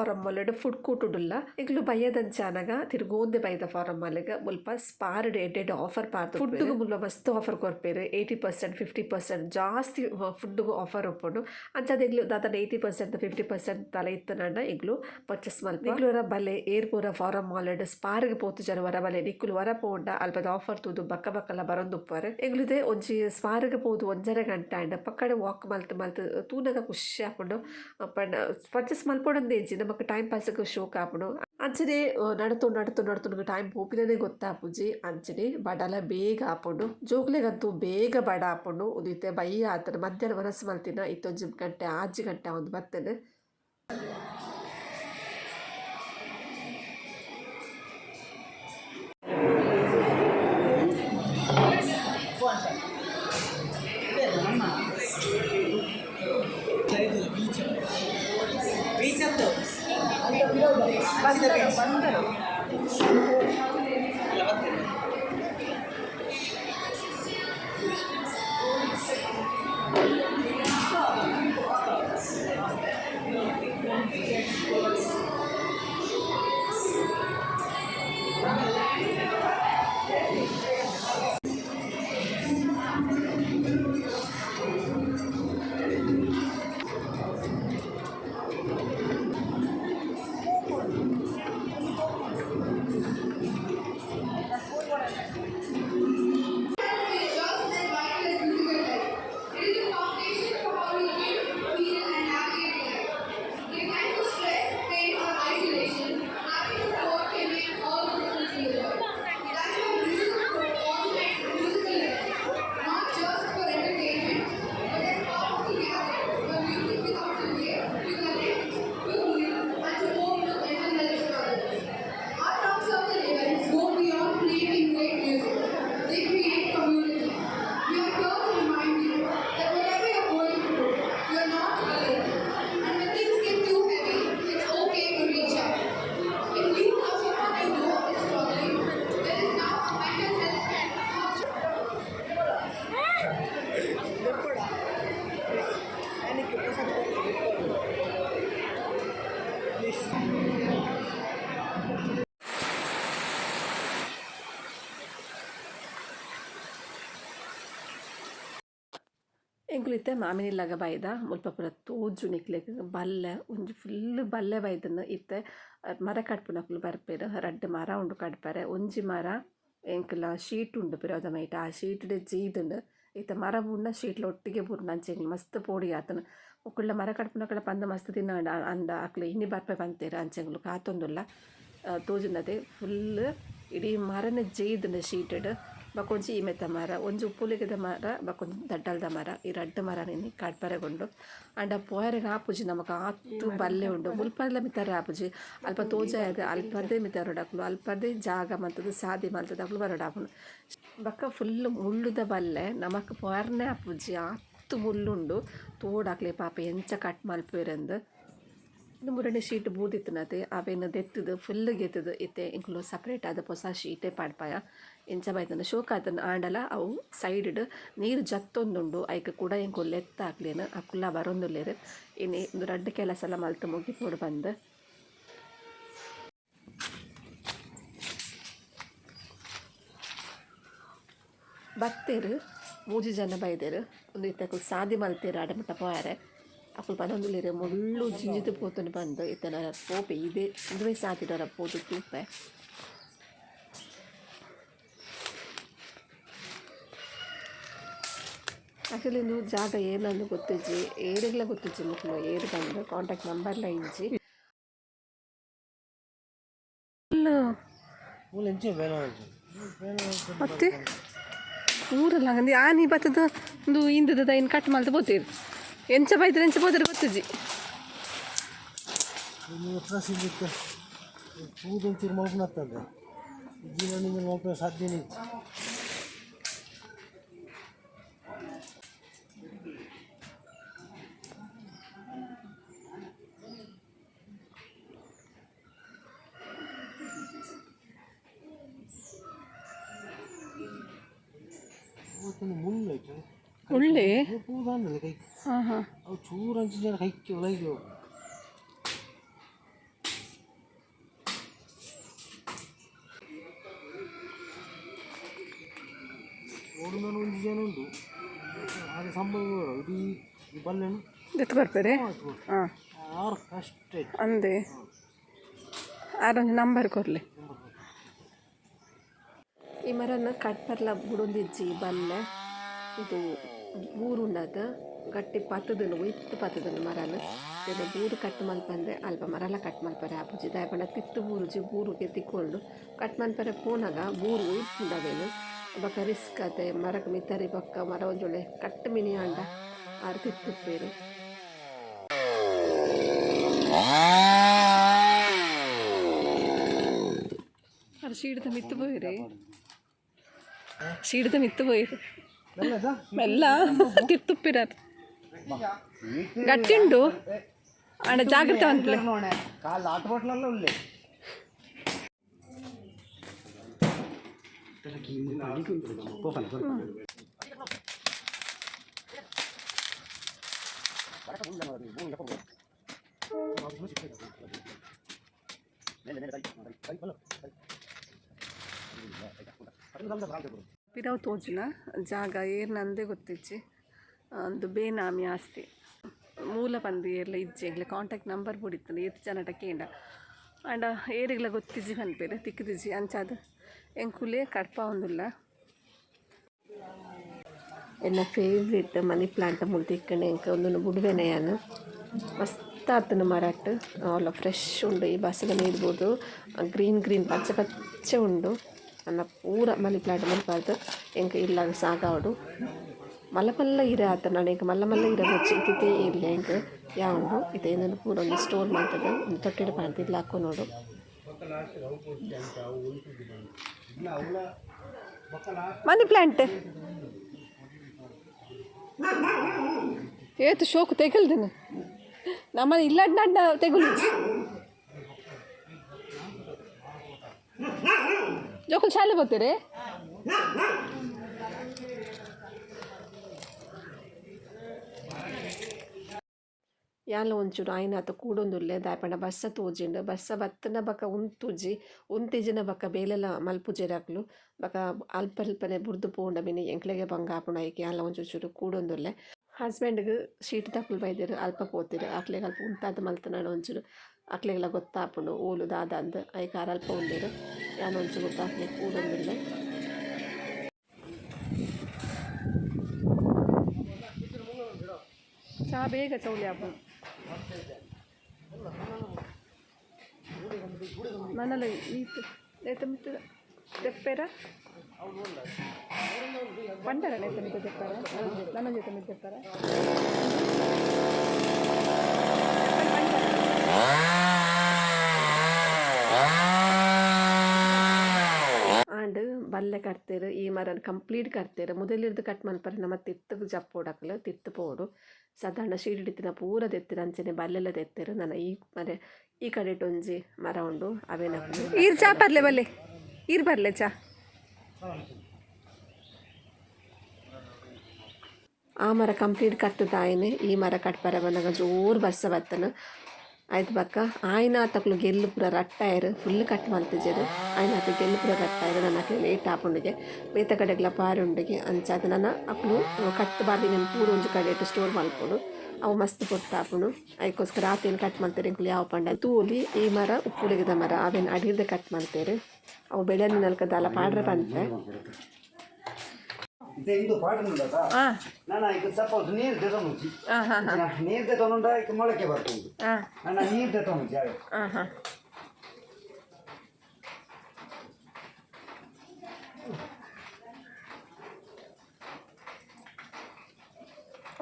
ಫಾರಮ್ಮಲ್ಲೋട് food ಕೂಟುಡುಲ್ಲ ಈಗಲೂ ಬಯ್ಯದಂಚಾನಗ ತಿರುಗೋಂದೆ ಬೈದ ಫಾರಮ್ಮಲ್ಲಿಗೆ ಮುಲ್ಪ ಸ್ಪಾರ್ಡ್ ಎಡ್ಡೆಡ್ ಆಫರ್ ಪಾರ್ದು ಫುಡ್ಡುಗು ಮುಲ್ಲ ಮಸ್ತ್ ಆಫರ್ ಕೊರ್ಪೇರು ಏಯ್ಟಿ ಪರ್ಸೆಂಟ್ ಫಿಫ್ಟಿ ಪರ್ಸೆಂಟ್ ಜಾಸ್ತಿ ಫುಡ್ ಆಫರ್ ಒಪ್ಪುಂಡು. ಅಂಚಾದ ಈಗಲೂ ದಾತನ ಏಯ್ಟಿ ಪರ್ಸೆಂಟ್ ಫಿಫ್ಟಿ ಪರ್ಸೆಂಟ್ ತಲೆ ಇತ್ತನಂಡ ಈಗಲೂ ಪರ್ಚೇಸ್ ಮಾಡಿ ವರ ಬಲೆ ಏರ್ ಏರ್ಪೂರ ಫಾರಮ್ ಸ್ಪಾರ್ಗೆ ಪೋತು ಜನ ವರ ಬಲೆ ನಿಕ್ಕುಲು ವರ ಪೋಂಡ ಅಲ್ಪದ ಆಫರ್ ತೂದು ಬಕ್ಕ ಬಕ್ಕಲ ಬಕ್ಕಲ್ಲ ಬರೊಂದುಪ್ಪರೆ ಎಂಗ್ಲುದೆ ಒಂಜಿ ಸ್ಪಾರ್ಗೆ ಪೋದು ಒಂಜರ ಗಂಟೆ ಅಂಡ್ ಪಕ್ಕಡೆ ವಾಕ್ ಮಲ್ತು ಮಲ್ತು ತೂನಗ ಖುಷಿ ಹಾಕೊಂಡು ಪರ್ಚೇಸ್ ಮಲ್ಪೊಡೊಂದು ಏಜಿನ ನಮಕ್ ಟೈಮ್ ಪಾಸ್ಗೆ ಶೋಕ್ ಆಪುಂಡು ಅಂಚನೆ ನಡತು ನಡತು ನಡತು ಟೈಮ್ ಪೋಪಿನೇ ಗೊತ್ತಾಪುಜಿ ಅಂಚನೆ ಬಡಲ ಬೇಗ ಆಪುಂಡು ಜೋಗ್ಲೆಗಂತೂ ಬೇಗ ಬಡ ಆಪುಂಡು ಉದಿತೆ ಬೈ ಆತನ ಮಧ್ಯಾಹ್ನ ಮನಸ್ಸು ಮಲ್ತಿನ ಇತ್ತೊಂಜಿ ಗಂಟೆ, ಆಜಿ ಗಂಟೆ ಒಂದು ಬರ್ತೇನೆ. ಎಂಕುಲಿತ್ತೆ ಮಾಮಿನಿಲ್ಲಗ ಬೈದ ಮುಲ್ಪ ಪೂರ ತೋಜು ನಿಕ್ಲೆಗ್ ಬಲ್ಲೆ, ಒಂಜಿ ಫುಲ್ ಬಲ್ಲೆ ಬೈದನ ಇತ್ತೆ. ಮರ ಕಡ್ಪುನಕುಲು ಬರ್ಪೆರ್, ರಡ್ಡ್ ಮರ ಉಂಡು ಕಡ್ಪರೆ ಒಂಜಿ ಮರ ಎಂಕುಲ ಶೀಟ್ ಉಂಡು ಪಿರೋದ ಮೈಟ್. ಆ ಶೀಟ್ಡ್ ಜೀದುಂಡು ಇತ್ತೆ ಮರ ಬುಂಡ ಶೀಟ್ಲ ಒಟ್ಟಿಗೆ ಬುರ್ನ ಅಂಚೆಂಗ್ ಮಸ್ತ್ ಪೋಡಿ ಆತನ. ಒಕ್ಕುಳ್ಳ ಮರ ಕಡ್ಪುನಕುಲ ಪಂದ ಮಸ್ತ್ ತಿನ್ನ ಅಂದ ಅಕ್ಲೆ ಇನ್ನಿ ಬರ್ಪೆ ಬಂತೇರ ಅಂಚೆಂಗ್ಲು ಕಾತೊಂದುಲ್ಲ ತೋಜುಂಡದೆ ಫುಲ್ ಇಡೀ ಮರನ ಜೇಯ್ದುಂಡು ಶೀಟಡ್ ಬಕೊಂಜಿ ಇಮೆತ ಮರ, ಒಂಜಿ ಉಪ್ಪುಲಿಗದ ಮರ ಬಕೊಂಜಿ ದಡ್ಡಲ್ದ ಮರ, ಈ ರಡ್ಡ್ ಮರ ನಿನ್ನೆ ಕಡ್ಪರೆಗೊಂಡು ಅಂಡ ಪೋಯರೆಗ್ ಆಪುಜಿ ನಮಕ್ ಆತು ಬಲ್ಲೆ ಉಂಡು. ಮುಲ್ಪರ್ಲ ಮಿತ್ತರೆ ಆಪುಜಿ ಅಲ್ಪ ತೋಜಾಯದ, ಅಲ್ಪರ್ದೆ ಮಿತ್ತರೊಡಕ್ಲು ಅಲ್ಪರ್ದೆ ಜಾಗ ಮಲ್ತದ ಸಾದಿ ಮಲ್ತದ ಅಕ್ಲು ಬರೋಡಾಪುನು ಬಕ್ಕ ಫುಲ್ ಮುಳ್ಳುದ ಬಲ್ಲೆ, ನಮಕ್ ಪೋಯರ್ನೆ ಆಪುಜಿ ಆತು ಮುಳ್ಳುಂಡು. ತೋಡಾಕ್ಲೆ ಪಾಪ ಎಂಚ ಕಟ್ ಮಲ್ಪಿರಂದು ಇನ್ನು ಮೂರನೇ ಶೀಟ್ ಬೂದಿತ್ತನತೆ ಅವೇನು ದೆತ್ತದು ಫುಲ್ ಗೆತ್ತದು ಇತ್ತೆ. ಇಂಕ್ಲು ಸಪ್ರೇಟ್ ಆದ ಹೊಸ ಶೀಟೇ ಪಾಡ್ಪಾಯ. ಇಂಚ ಬೈತನ ಶೋಕ ಆತನ ಆಂಡಲ, ಅವು ಸೈಡ್ ನೀರು ಜತ್ತೊಂದುಂಡು, ಐಕ ಕೂಡ ಇಂಕು ಲೆತ್ತ ಹಾಕ್ಲೇನು ಅಕ್ಕುಲ್ಲ ಬರೊಂದುಲ್ಲೇರು. ಇನ್ನು ಒಂದು ರಡ್ಡ್ ಕೆಲಸ ಎಲ್ಲ ಮಲ್ತು ಮುಗಿಪೋಡು ಬಂದು. ಬತ್ತೇರು, ಮೂಜಿ ಜನ ಬೈದೇರು, ಒಂದು ಇತ್ತಕ್ಕೂ ಸಾದಿ ಮಲ್ತೇರು ಆಡಮಟ್ಟ ಪೋಯಾರೆ. ಅಕ್ಕಳು ಪನೊಂದುಲ್ಲೇರು ಮುಳ್ಳು ಜಿಂಜಿದು ಪೋತುನು ಬಂದು. ಇತ್ತನ ಪೋಪೆ ಇದೇ, ಇದುವೇ ಸಾತಿಡೋರ ಪೋದು ತೂಪೆ. ಆ್ಯಕ್ಚುಲಿ ನೀವು ಜಾಗ ಏನಂದು ಗೊತ್ತಿಜ್ಜಿ ಏರಿಗೆಲ್ಲ ಗೊತ್ತಿಜ್ಜಿ ಮುಖ್ಯ ಏರು ಬಂದು ಕಾಂಟ್ಯಾಕ್ಟ್ ನಂಬರ್ಲ ಇಜ್ಜಿ ಮೂಲ ಎಂಚೆ ಬೇಡ ಮತ್ತೆ ಊರಲ್ಲ ಹಂಗಂದು ಆನಿ ಬತ್ತದ ಒಂದು ಇಂದದ ಇನ್ನು ಕಟ್ ಮಾಡ್ತಾ ಬೋತೀರಿ ಎಂಚ ಬೈದ್ರೆ ಎಂಚ ಬೋದ್ರೆ ಗೊತ್ತಿಜ್ಜಿ ನೀವು ಮುಳ್ಳಾಯ್ತು ಒಳ್ಳೆ ಪೂದಾಂಡಲ್ಲ ಕೈ ಹಾಂ ಹಾಂ ಅವು ಚೂರು ಅಂಚು ಜನ ಕೈಕ್ಕೆ ಒಳಗೆ ಓಡಿನ ಒಂದು ಜನ ಉಂಟು? ಹಾಗೆ ಸಂಭವ ಇಡೀ ಬಲ್ಲೆನು ಎತ್ತು ಬರ್ತಾರೆ? ಹಾಂ ಆರು ಕಷ್ಟ ಅಂದೆ. ಆರೊಂದು ನಂಬರ್ ಕೊರಲಿ ಈ ಮರನ ಕಟ್ಪರ್ಲ ಬುಡೊಂದಿಜ್ಜಿ ಬಲ್ಲೆ. ಇದು ಬೂರುಂಡದ ಗಟ್ಟಿ ಪತ್ತದನು ಇತ್ತು ಪತ್ತದನು ಮರನ. ಇದು ಬೂರು ಕಟ್ ಮಲ್ಪಂದೆ ಅಲ್ಪ ಮರಲ ಕಟ್ ಮಲ್ಪರೆ ಆಪುಜಿ ದಾಯಪಂಡ ತಿತ್ತು ಬೂರುಜಿ ಬೂರುಗೆ ತಿಕ್ಕೊಂಡು ಕಟ್ ಮಲ್ಪರೆ ಪೋನಾಗ ಬೂರು ಇತ್ತುಂಡವೇನು ಬೊಕ ರಿಸ್ಕ್ ಅದೆ ಮರಕ್ಕೆ ಮಿತರಿ ಬೊಕ್ಕ ಮರ ಒಂಜೊಳೆ ಕಟ್ ಮಿನಿ ಅಂಡ ಆರು ತಿತ್ತುಪ್ಪೇರು. ಅದು ಶೀಡದ ಮಿತ್ತು ชี ಡೆ ನಿತ್ತುಹೋಯ್ತು ಎಲ್ಲದಾ ಮಲ್ಲ. ಕಿತ್ತುಪ್ಪಿರ ಗಟ್ಟಿಂಡು ಅಣ್ಣ ಜಾಗೃತವನ್ ಪ್ಲೇ ಓಣೆ ಕಾಲು ಆಟ ಬಾಟಲಲ್ಲ ಉಲ್ಲೆ. ತರ ಕಿಮ್ಮು ನೀನು ಪೋಕಣ್ಣ ಕೊಡು ಬರಕೊಂಡೆ ನಾನು ಎಲ್ಲಿ ಹೋಗೋಣ ಎಲ್ಲ ಎಲ್ಲ ಬಾಯಿ ಬಲ್ಲೋ ಪಿರವು ತೋಜುನ, ಜಾಗ ಏರ್ ನಂದೇ ಗೊತ್ತಿಜ್ಜಿ. ಒಂದು ಬೇನಾಮಿ ಆಸ್ತಿ. ಮೂಲ ಪಂದಿ ಎಲ್ಲ ಇಜ್ಜಿ ಎಂಗ್ಲೆ ಕಾಂಟ್ಯಾಕ್ಟ್ ನಂಬರ್ ಬುಡಿತ್ತು ಏತ್ ಜನಟ ಕೇಂಡ ಆಂಡ ಏರಿಗ್ಲ ಗೊತ್ತಿಜ್ಜಿ ಪನ್ಪೇರು ತಿಕ್ಕಿದಿಜ್ಜಿ, ಅಂಚಾದ ಎಂಕುಲೆ ಕಡ್ಪ ಒಂದುಲ್ಲ. ಎಲ್ಲ ಫೇವ್ರೇಟ್ ಮನಿ ಪ್ಲಾಂಟ್ ಮುಲ್ತಿ ಇಕ್ಕಂಡು ಎಂಕ ಒಂದು ಬುಡ್ವೆನೆ ಯಾನು ಮಸ್ತ್ ಆತನ ಮರಾಟ್ ಅವೆಲ್ಲ ಫ್ರೆಶ್ ಉಂಡು, ಈ ಬಸ್ಸಿಗೆ ಇರ್ಬೋದು ಗ್ರೀನ್ ಗ್ರೀನ್ ಪಚ್ಚೆ ಪಚ್ಚೆ ಉಂಡು. ಅನ್ನ ಪೂರ ಮನಿ ಪ್ಲಾಂಟ್ ಮಲ್ಪಾರ್ದು ಎಂಕ ಇಲ್ಲ ಸಾಗಾವಡು ಮಲ್ಲ ಮಲ್ಲ ಇರ ಆತ ನಾನು ಎಂಕ ಮಲ್ಲ ಮಲ್ಲ ಇರ ಇತ್ತಿತ್ತೇ ಇಲ್ಲ ಎಂಕ ಯಾವುದು? ಇದೇನನ್ನು ಪೂರ ಒಂದು ಸ್ಟೋರ್ ಮಾಡ್ತದ. ಒಂದು ತೊಟ್ಟಿಡ ಪಾಡ್ದಿಲ್ಲ ಹಾಕೋ ನೋಡು. Money plant. ಏತು ಶೋಕು ತೆಗಲ್ದೇನೆ. ನಮ್ಮ ಇಲ್ಲ ಅಡ್ಡ ತೆಗಲು ಜೋಕುಲ್ ಶಾಲೆ ಬರ್ತೀರಿ ಯಾಲ ಒಂಚೂರು ಆಯ್ನ ಆತ ಕೂಡೊಂದುಲ್ಲೆ ದಾಯಪಂಡ ಬಸ್ಸ ತೋಜಿಂಡು ಬಸ್ಸ ಬತ್ತನ ಬಕ ಉಂತುಜಿ ಉಂತಿಜಿನ ಬಕ ಬೇಲೆಲ ಮಲ್ಪುಜೆರಾಕ್ಲು ಬಕ ಅಲ್ಪ ಅಲ್ಪನೆ ಬುರ್ದು ಪೋಂಡ ಬಿನಿ ಎಂಕ್ಲೆಗೆ ಬಂಗ ಆಪುಣ ಐಕೆ ಯಾಲ ಒಂಚೂರು ಚೂರು ಕೂಡೊಂದುಲ್ಲೆ ಹಸ್ಬೆಂಡ್ಗೆ ಶೀಟ್ ತಪ್ಪಲು ಬೈದಿರು ಅಲ್ಪ ಪೋತಿರು ಅಕ್ಲೆಗೆ ಅಲ್ಪ ಉಂತಾದ ಮಲ್ತನಾಡ ಒಂಚೂರು ಅಕ್ಲೆಗೆಲ್ಲ ಗೊತ್ತಾಪುಂಡು ಐ ಕಾರ ಅಲ್ಪ ಉಂಡಿರು. ಯಾನ ಒಂಚೂರು ಗೊತ್ತಾಗ್ಲಿ ಕೂಡೊಂದುಲ್ಲೆ ಚಾ ಬೇಗ ಚೌಲಿ ಆಪು ಮನಲ ಈತ್ ನೇತ ಮಿತ್ತ ತೆಪ್ಪೆರ? ಬಂಡರ ನೇತ ಮಿತ್ತ ತೆಪ್ಪರ? ನನ್ನ ಜೊತೆ ಮಿತ್ತ ತೆಪ್ಪರ? ಆಂಡ್ ಕಟ್ತೀರು ಈ ಮರ ಕಂಪ್ಲೀಟ್ ಕಟ್ತೇರು ಮೊದಲಿರ್ದು ಕಟ್ ಮನ್ಪರೆ ನಮ್ಮ ತಿತ್ತು ಜಪ್ಪು ತಿತ್ತು ಪೋಡು. ಸಾಧಾರಣ ಶೀಡಿಡಿತಿನ ಪೂರ ತೆತ್ತಿರ ಅಂಚನೆ ಬಲ್ಲೆಲ್ಲ ತೆತ್ತೇರು ನನ್ನ ಈ ಮರೆ ಈ ಕಡೆ ಟೊಂಜಿ ಮರ ಉಂಡು ಅವೇನ ಈರ್ ಚಾ ಬರ್ಲೆ ಬಲ್ಲೆ ಇರ್ ಬರ್ಲೆ ಚಾ. ಆ ಮರ ಕಂಪ್ಲೀಟ್ ಕಟ್ಟದಾಯನೆ ಈ ಮರ ಕಟ್ಪರ ಬಂದಾಗ ಜೋರು ಬರ್ಸ ಬತ್ತನ. ಆಯ್ತು ಬಕ್ಕ ಆಯ್ನ ಆತಕ್ಲು ಗೆಲ್ಲು ಪೂರ ರಟ್ಟಾಯರು ಫುಲ್ ಕಟ್ ಮಲ್ತಿಜರು ಆಯ್ನ ಆತ ಗೆಲ್ಲು ಪೂರ ರಟ್ಟಾಯರು ನನ್ನ ಅಕ್ಲು ಲೇಟ್ ಆಪುಂಡಿಗೆ ಮೇತ ಕಡೆಗ್ಲ ಪಾರಿ ಉಂಡಿಗೆ. ಅಂಚಾದ ನನ್ನ ಅಕ್ಲು ಕಟ್ ಬಾರ್ದು ನಾನು ಪೂರ ಒಂಜಿ ಕಡೆ ಇಟ್ಟು ಸ್ಟೋರ್ ಮಲ್ಪುಡು ಅವು ಮಸ್ತ್ ಹಾಕೊಂಡು ಅದಕ್ಕೋಸ್ಕರ ಆತೇನು ಕಟ್ ಮಾಡ್ತಾರೆ ಗುಳಿ ಯಾವ ಪಂಡ? ತೂಲಿ, ಈ ಮರ, ಉಪ್ಪುಳಿಗದ ಮರ. ಅವೇನು ಅಡಿರ್ದೆ ಕಟ್ ಮಾಡ್ತೇರು? ಅವು ಬೆಳೆಯಲ್ಲಿ ನಲ್ಕ ದಾಲ ಪಾಡ್ರೆ ಬಂತೆ ಇದು ಇದು ಪಾಠ ಉಂಟಾ ಹಾಂ ನಾನು ಈಗ ಸಪೋಸ್ ನೀರು ತೆಗೊಂಡು ಹಾಂ ಹಾಂ ಹಾಂ ನೀರು ತೆಗೊಂಡ ಈಗ ಮೊಳಕೆ ಬರ್ತದೆ ಹಾಂ ನಾನು ನೀರು ತೆಗೊಂಡು ಜಾಗ ಹಾಂ ಹಾಂ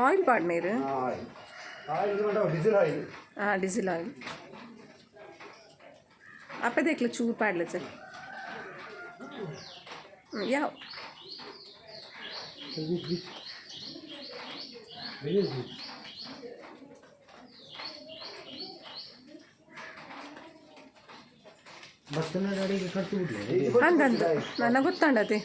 ಆಯಿಲ್ ಪಾಡ್ನೀರು ಆಯಿಲ್ ಆಯಿಲ್ ಮಾಡೋ ಡೀಸೆಲ್ ಆಯಿಲ್ ಹಾಂ ಡೀಸೆಲ್ ಬಸ್ಸಿನ ಗಾಡಿಗೆ ಕಟ್ಟಿ ಬಿಡ್ಲಿ? ನನಗೆ ಗೊತ್ತಾಂಡತಿ